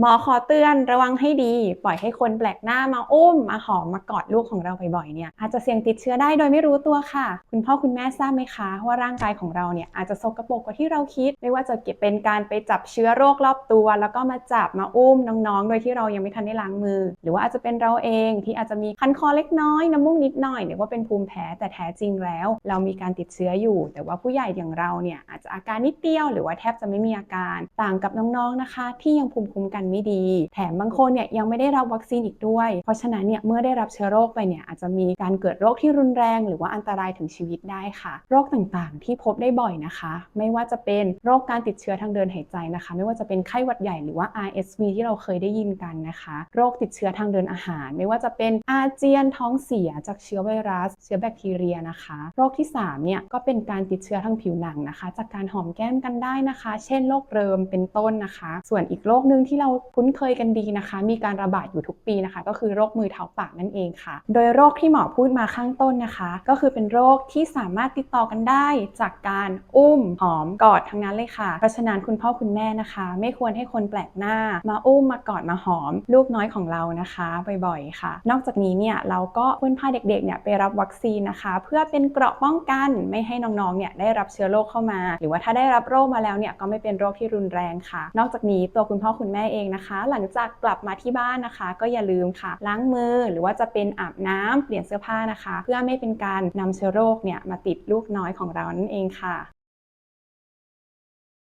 หมอขอเตือนระวังให้ดี ปล่อยให้คนแปลกหน้ามาอุ้ม มาหอมมากอดลูกของเราบ่อยๆเนี่ยอาจจะเสี่ยงติดเชื้อได้โดยไม่รู้ตัวค่ะ คุณพ่อคุณแม่ทราบไหมคะว่าร่างกายของเราเนี่ยอาจจะสกปรกกว่าที่เราคิด ไม่ว่าจะเก็บเป็นการไปจับเชื้อโรครอบตัว แล้วก็มาจับมาอุ้มน้องๆ โดยที่เรายังไม่ทันได้ล้างมือ หรือว่าอาจจะเป็นเราเองที่อาจจะมีคันคอเล็กน้อยน้ำมูกนิดหน่อยหรือว่าเป็นภูมิแพ้แต่แท้จริงแล้ว เรามีการติดเชื้ออยู่ แต่ว่าผู้ใหญ่อย่างเราเนี่ยอาจจะอาการนิดเดียว หรือว่าแทบจะไม่มีอาการต่างกับน้องๆนะคะ ที่ยังภูมิคุ้มกันไม่ดี แถมบางคนเนี่ยยังไม่ได้รับวัคซีนอีกด้วย เพราะฉะนั้นเนี่ยเมื่อได้รับเชื้อโรคไปเนี่ยอาจจะมีการเกิดโรคที่รุนแรง หรือว่าอันตรายถึงชีวิตได้ค่ะ โรคต่างๆ ที่พบได้บ่อยนะคะ ไม่ว่าจะเป็นโรคการติดเชื้อทางเดินหายใจนะคะ ไม่ว่าจะเป็นไข้หวัดใหญ่หรือว่า RSV ที่เราเคยได้ยินกันนะคะ โรคติดเชื้อทางเดินอาหาร ไม่ว่าจะเป็นอาเจียนท้องเสียจากเชื้อไวรัส เชื้อแบคทีเรียนะคะ โรคที่3เนี่ยก็เป็นการติดเชื้อทางผิวหนังนะคะ จากการหอมแก้มกันได้นะคะ เช่นโรคเริมเป็นต้นนะคะ ส่วนอีกโรคหนึ่งที่เราคุ้นเคยกันดีนะคะ มีการระบาดอยู่ทุกปีนะคะ ก็คือโรคมือเท้าปากนั่นเองค่ะ โดยโรคที่หมอพูดมาข้างต้นนะคะ ก็คือเป็นโรคที่สามารถติดต่อกันได้จากการอุ้มหอมกอดทั้งนั้นเลยค่ะเพราะฉะนั้นคุณพ่อคุณแม่นะคะ ไม่ควรให้คนแปลกหน้า มาอุ้มมากอดมาหอม ลูกน้อยของเรานะคะบ่อยๆค่ะ นอกจากนี้เนี่ยเราก็ควรพาเด็กๆเนี่ยไปรับวัคซีนนะคะ เพื่อเป็นเกราะป้องกันไม่ให้น้องๆเนี่ยได้รับเชื้อโรคเข้ามา หรือว่าถ้าได้รับโรคมาแล้วเนี่ยก็ไม่เป็นโรคที่รุนแรงค่ะ นอกจากนี้ตัวคุณพ่อคุณแม่เองนะคะ หลังจากกลับมาที่บ้านนะคะ ก็อย่าลืมค่ะ ล้างมือหรือว่าจะเป็นอาบน้ำเปลี่ยนเสื้อผ้านะคะ เพื่อไม่เป็นการนำเชื้อโรคเนี่ยมาติดลูกน้อยของเรานั่นเองค่ะ